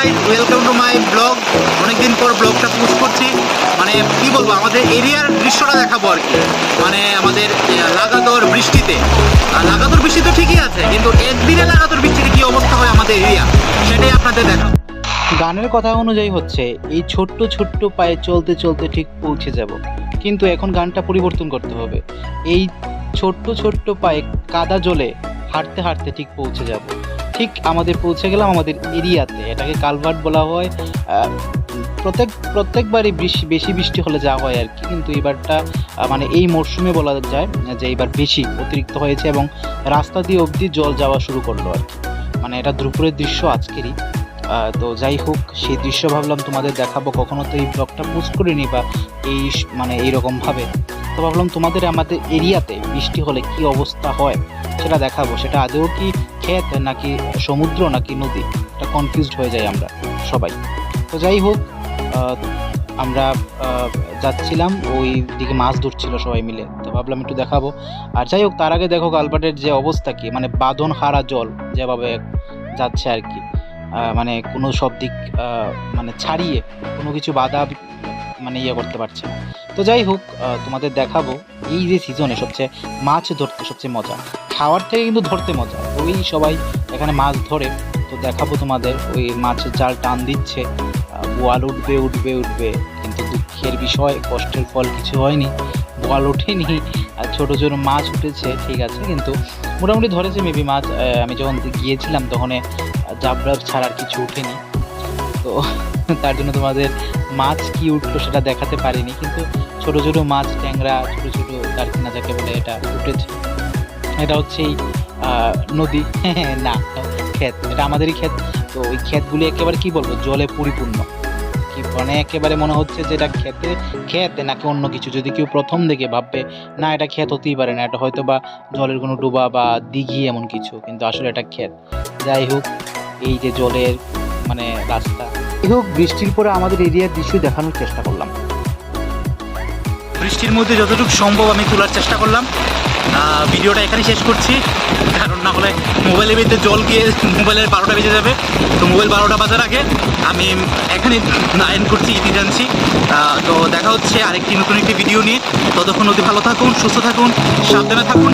Guys welcome to my vlog অনেকদিন পর ব্লগটা পোস্ট করছি। মানে কি বলব, আমাদের এরিয়ার দৃশ্যটা দেখাবো আর কি। মানে আমাদের লাগাতার বৃষ্টিতে। আর লাগাতার বৃষ্টি তো ঠিকই আছে, কিন্তু একদিনে লাগাতার বৃষ্টিতে কি অবস্থা হয় আমাদের এরিয়া? সেটাই আপনাদের দেখাবো। গানের কথা অনুযায়ী হচ্ছে, এই ছোট্ট ছোট্ট পায়ে চলতে চলতে ঠিক পৌঁছে যাব। কিন্তু এখন গানটা পরিবর্তন করতে হবে। এই ছোট্ট ছোট্ট পায়ে কাদা জলে হাঁটতে হাঁটতে ঠিক পৌঁছে যাব। ঠিক আমাদের পৌঁছে গেলাম আমাদের এরিয়াতে। এটাকে কালভার্ট বলা হয়। প্রত্যেক, প্রত্যেকবারই বৃষ্টি, বেশি বৃষ্টি হলে যা হয় আর কি। কিন্তু এবারটা মানে এই মরশুমে বলা যায় যে এবার বেশি অতিরিক্ত হয়েছে এবং রাস্তা দিয়ে অবধি জল যাওয়া শুরু করল আর কি। মানে এটা দুপুরের দৃশ্য, আজকেরই। তো যাই হোক, সেই দৃশ্য ভাবলাম তোমাদের দেখাবো। কখনো তো এই ব্লগটা পোস্ট করিনি বা এই মানে এইরকম ভাবে তো ভাবলাম তোমাদের আমাদের এরিয়াতে বৃষ্টি হলে কি অবস্থা হয় সেটা দেখাবো। সেটা আদৌ কি ক্ষেত নাকি সমুদ্র নাকি নদী, এটা কনফিউজড হয়ে যাই আমরা সবাই। তো যাই হোক আমরা যাচ্ছিলাম, ওই দিকে মাছ ধরছিল সবাই মিলে। তো ভাবলাম একটু দেখাবো। আর যাই হোক, তার আগে দেখো কালপাটের যে অবস্থা কি মানে বাঁধন হারা জল যেভাবে যাচ্ছে আর কি মানে কোনো সব দিক মানে ছাড়িয়ে কোনো কিছু বাধা মানে ইয়ে করতে পারছে না। তো যাই হোক তোমাদের দেখাবো, এই যে সিজনে সবচেয়ে মাছ ধরতে সবচেয়ে মজা। খাওয়ার থেকে কিন্তু ধরতে মজা। ওই সবাই এখানে মাছ ধরে, তো দেখাবো তোমাদের ওই মাছের জাল টান দিচ্ছে। বোয়াল উঠবে উঠবে উঠবে। কিন্তু দুঃখের বিষয়, কষ্টের ফল কিছু হয়নি। বোয়াল ওঠেনি, আর ছোটো ছোটো মাছ উঠেছে, ঠিক আছে। কিন্তু মোটামুটি ধরেছে মেবি মাছ আমি যখন গিয়েছিলাম তখন জাবড়া ছাড়া আর কিছু উঠেনি। তো তার জন্য তোমাদের মাছ কি উঠল সেটা দেখাতে পারিনি। কিন্তু ছোট ছোট মাছ, ট্যাংরা, ছোট ছোট কারকিনা যাকে বলে এটা উঠেছে। এটা হচ্ছে নদী। না, ক্ষেত। এটা আমাদেরই ক্ষেত। তো ওই ক্ষেতগুলি একেবারে কি বলব, জলে পরিপূর্ণ। কি মানে একেবারে মনে হচ্ছে যে এটা খেতে ক্ষেত নাকি অন্য কিছু। যদি কেউ প্রথম দেখে ভাববে, না, এটা ক্ষেত হতেই পারে না, এটা হয়তো বা জলের কোনো ডোবা বা দিঘি এমন কিছু, কিন্তু আসলে এটা ক্ষেত। যাই হোক, এই যে জলের মানে রাস্তা। যাই হোক, বৃষ্টির পরে আমাদের এরিয়ার দৃশ্য দেখানোর চেষ্টা করলাম। বৃষ্টির মধ্যে যতটুকু সম্ভব আমি তোলার চেষ্টা করলাম। ভিডিওটা এখানেই শেষ করছি। কারণ না হলে মোবাইলের ভিতরে জল গিয়ে মোবাইলের বারোটা বেজে যাবে। তো মোবাইল বারোটা বাজার আগে আমি এখানে নায়ন করছি, ইতি জানছি। তো দেখা হচ্ছে আরেকটি নতুন একটি ভিডিও নিয়ে। ততক্ষণ অতি ভালো থাকুন, সুস্থ থাকুন, সাবধানে থাকুন।